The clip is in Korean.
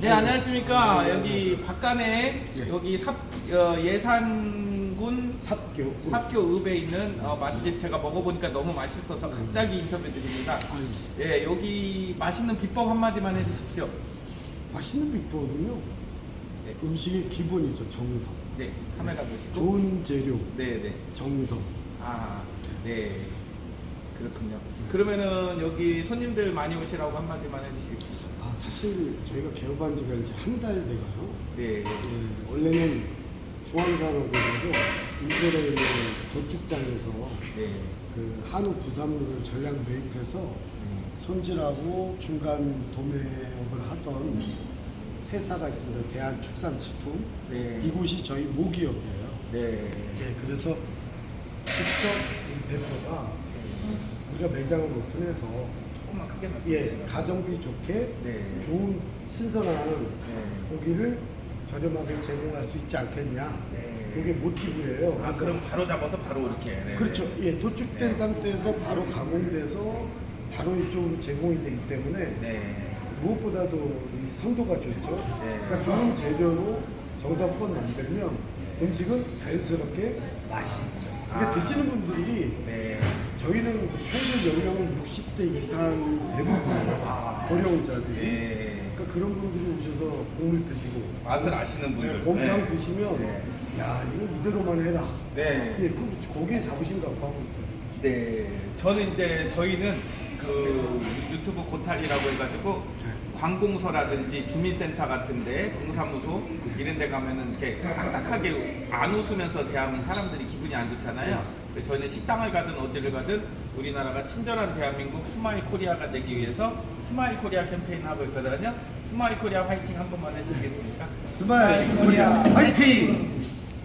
네 안녕하십니까 여기 박간에 네. 여기 삽 어, 예산군 삽교. 삽교 읍에 있는 어, 맛집 제가 먹어보니까 너무 맛있어서 갑자기 인터뷰 드립니다. 예 여기 맛있는 비법 한마디만 해주십시오. 맛있는 비법은요. 네. 음식의 기본이죠. 정성. 네 카메라 보시고. 좋은 재료, 네네. 정성. 아 네. 그렇군요. 그러면은 여기 손님들 많이 오시라고 한마디만 해주시겠어요? 아 사실 저희가 개업한 지가 이제 한 달 돼가요. 네. 예, 원래는 중앙산업에서도 인도에 있는 도축장에서 네. 그 한우 부산물을 전량 매입해서 손질하고 중간 도매업을 하던 회사가 있습니다. 대한축산식품. 네. 이곳이 저희 모기업이에요. 네. 네, 그래서 직접 우리 대표가 우리가 매장을 오픈해서 조금만 크게 예 말씀해주세요. 가성비 좋게 네. 좋은 신선한 네. 고기를 저렴하게 제공할 수 있지 않겠냐. 네. 이게 모티브예요. 아 그래서 그럼 바로 잡아서 바로 이렇게. 네. 그렇죠. 예, 도축된 네. 상태에서 바로 가공돼서 바로 이쪽으로 제공이 되기 때문에 네. 무엇보다도 이 선도가 좋죠. 네. 그러니까 좋은 재료로 정성껏 만들면 음식은 자연스럽게 맛이 있죠. 근데 아. 드시는 분들이 네. 저희는 평균 연령은 60대 이상 대부분 아. 고령자들이 네. 그러니까 그런 분들이 오셔서 국물 드시고 맛을 아시는 분들. 네, 곰탕 네. 드시면 네. 야 이거 이대로만 해라. 네. 예, 그 거기에 자부심 갖고 하고 있어요. 네. 저는 이제 저희는 그 유튜브 고탈이라고 해가지고 관공서라든지 주민센터 같은데 동사무소 이런 데 가면은 이렇게 딱딱하게 안 웃으면서 대하면 사람들이 기분이 안 좋잖아요. 저희는 식당을 가든 어디를 가든 우리나라가 친절한 대한민국 스마일 코리아가 되기 위해서 스마일 코리아 캠페인 하고 있거든요. 스마일 코리아 화이팅 한 번만 해주시겠습니까? 스마일 코리아 화이팅!